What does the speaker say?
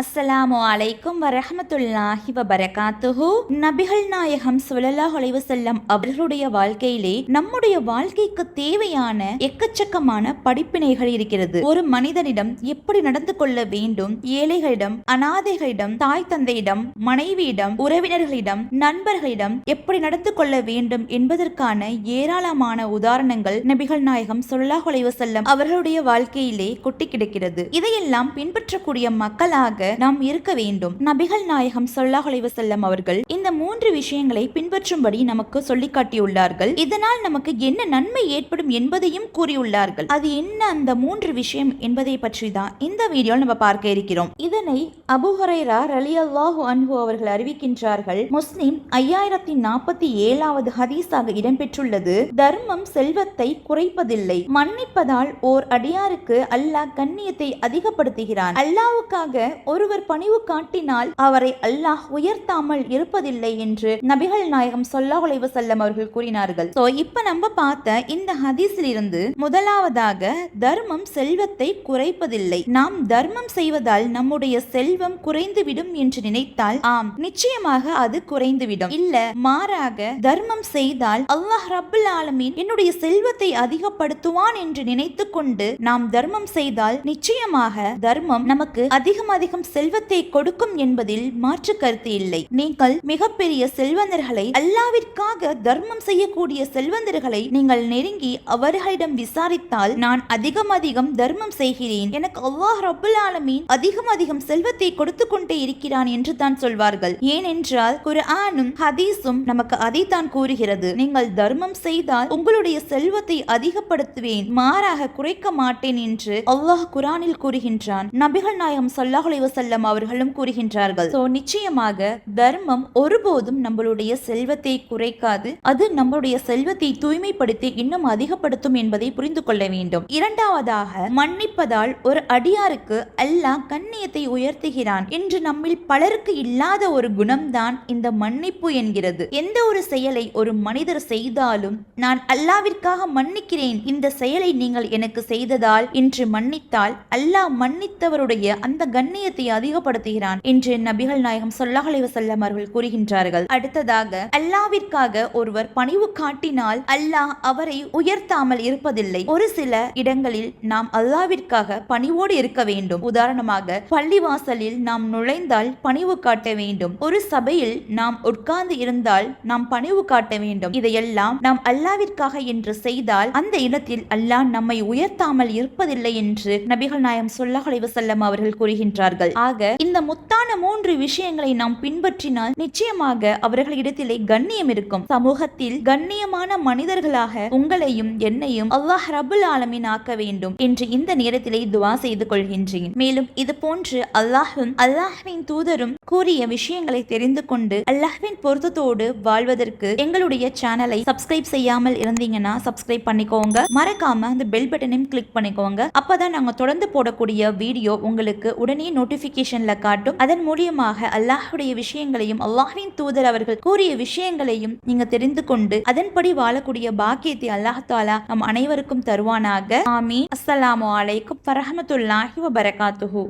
அஸ்ஸலாமு அலைக்கும் வரஹமத்துல்லாஹி வபரகாத்துஹு நபிகள் நாயகம் சுழலா அலைஹி செல்லம் அவர்களுடைய வாழ்க்கையிலே நம்முடைய வாழ்க்கைக்கு தேவையான எக்கச்சக்கமான படிப்பினைகள் இருக்கிறது. ஒரு மனிதனிடம் எப்படி நடந்து கொள்ள வேண்டும்? ஏழைகளிடம் அனாதைகளிடம் தாய் தந்தையிடம் மனைவியிடம் உறவினர்களிடம் நண்பர்களிடம் எப்படி நடந்து கொள்ள வேண்டும் என்பதற்கான ஏராளமான உதாரணங்கள் நபிகள் நாயகம் ஸல்லல்லாஹு செல்லம் அவர்களுடைய வாழ்க்கையிலே கொட்டி கிடக்கிறது. இதையெல்லாம் பின்பற்றக்கூடிய மக்களாக நாம் இருக்க வேண்டும். நபிகள் நாயகம் சொல்லாஹலை அலைஹி அவர்கள் இந்த மூன்று விஷயங்களை பின்பற்றும்படி நமக்கு சொல்லிக் காட்டியுள்ளார்கள். இதனால் நமக்கு என்ன நன்மை ஏற்படும் என்பதையும் கூறியுள்ளார்கள். அது என்ன அந்த மூன்று விஷயம் என்பதை பற்றி தான் இந்த வீடியோவில் நம்ம பார்க்க இருக்கிறோம். இதனை அபுஹரைரா ரலியல்லாஹு அன்ஹு அவர்கள் அறிவிக்கின்றார்கள். முஸ்லிம் ஐயாயிரத்தி நாற்பத்தி ஏழாவது ஹதீஸாக இடம்பெற்றுள்ளது. தர்மம் செல்வத்தை குறைப்பதில்லை. மன்னிப்பதால் ஓர் அடியாருக்கு அல்லாஹ் கண்ணியத்தை அதிகப்படுத்துகிறான். அல்லாவுக்காக ஒருவர் பணிவு காட்டினால் அவரை அல்லாஹ் உயர்த்தாமல் இருப்பதில்லை என்று நபிகள் நாயகம் சொல்லாஹுலை வசல்லம் அவர்கள் கூறினார்கள். சோ இப்ப நம்ம பார்த்த இந்த ஹதீஸில் இருந்து முதலாவதாக தர்மம் செல்வத்தை குறைப்பதில்லை. நாம் தர்மம் செய்வதால் நம்முடைய செல்வம் குறைந்துவிடும் என்று நினைத்தால் ஆம் நிச்சயமாக அது குறைந்துவிடும். இல்ல மாறாக தர்மம் செய்தால் அல்லாஹ் ரபுல் ஆலமீன் என்னுடைய செல்வத்தை அதிகப்படுத்துவான் என்று நினைத்து கொண்டு நாம் தர்மம் செய்தால் நிச்சயமாக தர்மம் நமக்கு அதிகம் அதிகம் செல்வத்தை கொடுக்கும் என்பதில் மாற்று கருத்து இல்லை. நீங்கள் மிகப்பெரிய செல்வந்தர்களை அல்லாவிற்காக தர்மம் செய்யக்கூடிய செல்வந்தர்களை நீங்கள் நெருங்கி அவர்களிடம் விசாரித்தால் நான் அதிகம் அதிகம் தர்மம் செய்கிறேன். எனக்கு அல்லாஹ் ரபுல் ஆலமீன் அதிகம் அதிகம் செல்வத்தை கொடுத்து கொண்டே இருக்கிறான் என்று தான் சொல்வார்கள். ஏனென்றால் குர்ஆனும் ஹதீஸும் நமக்கு அதைத்தான் கூறுகிறது. நீங்கள் தர்மம் செய்தால் உங்களுடைய செல்வத்தை அதிகப்படுத்துவேன் மாறாக குறைக்க மாட்டேன் என்று அல்லாஹ் குரானில் கூறுகின்றான். நபிகள் நாயகம் ஸல்லல்லாஹு அலைஹி அவர்களும் கூறுகின்றார்கள். சோ நிச்சயமாக தர்மம் ஒருபோதும் நம்மளுடைய செல்வத்தை குறைக்காது. அது நம்மளுடைய செல்வத்தை தூய்மைப்படுத்தி இன்னும் அதிகப்படுத்தும் என்பதை புரிந்து கொள்ள வேண்டும். இரண்டாவதாக மன்னிப்பதால் ஒரு அடியாருக்கு அல்லாஹ் கண்ணியத்தை உயர்த்துகிறான் என்று நம்மில் பலருக்கு இல்லாத ஒரு குணம்தான் இந்த மன்னிப்பு என்கிறது. எந்த ஒரு செயலை ஒரு மனிதர் செய்தாலும் நான் அல்லாவிற்காக மன்னிக்கிறேன் இந்த செயலை நீங்கள் எனக்கு செய்ததால் இன்று மன்னித்தால் அல்லாஹ் மன்னித்தவருடைய அந்த கண்ணியத்தை அதிகப்படுத்துகிறான் என்று நபிகள் நாயகம் சொல்லாஹலை வசல்லம் அவர்கள் கூறுகின்றார்கள். அடுத்ததாக அல்லாவிற்காக ஒருவர் பணிவு காட்டினால் அல்லாஹ் அவரை உயர்த்தாமல் இருப்பதில்லை. ஒரு சில இடங்களில் நாம் அல்லாவிற்காக பணிவோடு இருக்க வேண்டும். உதாரணமாக பள்ளிவாசலில் நாம் நுழைந்தால் பணிவு காட்ட வேண்டும். ஒரு சபையில் நாம் உட்கார்ந்து இருந்தால் நாம் பணிவு காட்ட வேண்டும். இதையெல்லாம் நாம் அல்லாவிற்காக என்று செய்தால் அந்த இடத்தில் அல்லாஹ் நம்மை உயர்த்தாமல் இருப்பதில்லை என்று நபிகள் நாயம் ஸல்லல்லாஹு வசல்லம் அவர்கள் கூறுகின்றார்கள். ஆக இந்த முத்தான மூன்று விஷயங்களை நாம் பின்பற்றினால் நிச்சயமாக அவர்களிடத்திலே கண்ணியம் இருக்கும். சமூகத்தில் கண்ணியமான மனிதர்களாக உங்களையும் என்னையும் அல்லாஹ் ரபுல் ஆலமீன் ஆக்க வேண்டும் என்று இந்த நேரத்திலே துவா செய்து கொள்கின்றேன். மேலும் இது போன்று அல்லாஹும் அல்லாஹ்வின் தூதரும் கூறிய விஷயங்களை தெரிந்து கொண்டு அல்லாஹ்வின் பொருத்தத்தோடு வாழ்வதற்கு எங்களுடைய சேனலை சப்ஸ்கிரைப் செய்யாமல் இருந்தீங்கன்னா சப்ஸ்கிரைப் பண்ணிக்கோங்க. மறக்காம அந்த பெல் பட்டனையும் கிளிக் பண்ணிக்கோங்க. அப்பதான் நாங்க தொடர்ந்து போடக்கூடிய வீடியோ உங்களுக்கு உடனே நோட்டிபிகேஷன்ல காட்டும். அதன் மூலியமாக அல்லாஹுடைய விஷயங்களையும் அல்லாஹின் தூதர் அவர்கள் கூறிய விஷயங்களையும் நீங்க தெரிந்து கொண்டு அதன்படி வாழக்கூடிய பாக்கியத்தை அல்லாஹ் தாலா நம் அனைவருக்கும் தருவானாக. ஆமீன். அஸ்ஸலாமு அலைக்கும் வரஹமத்துல்லாஹி வபரகாத்துஹு.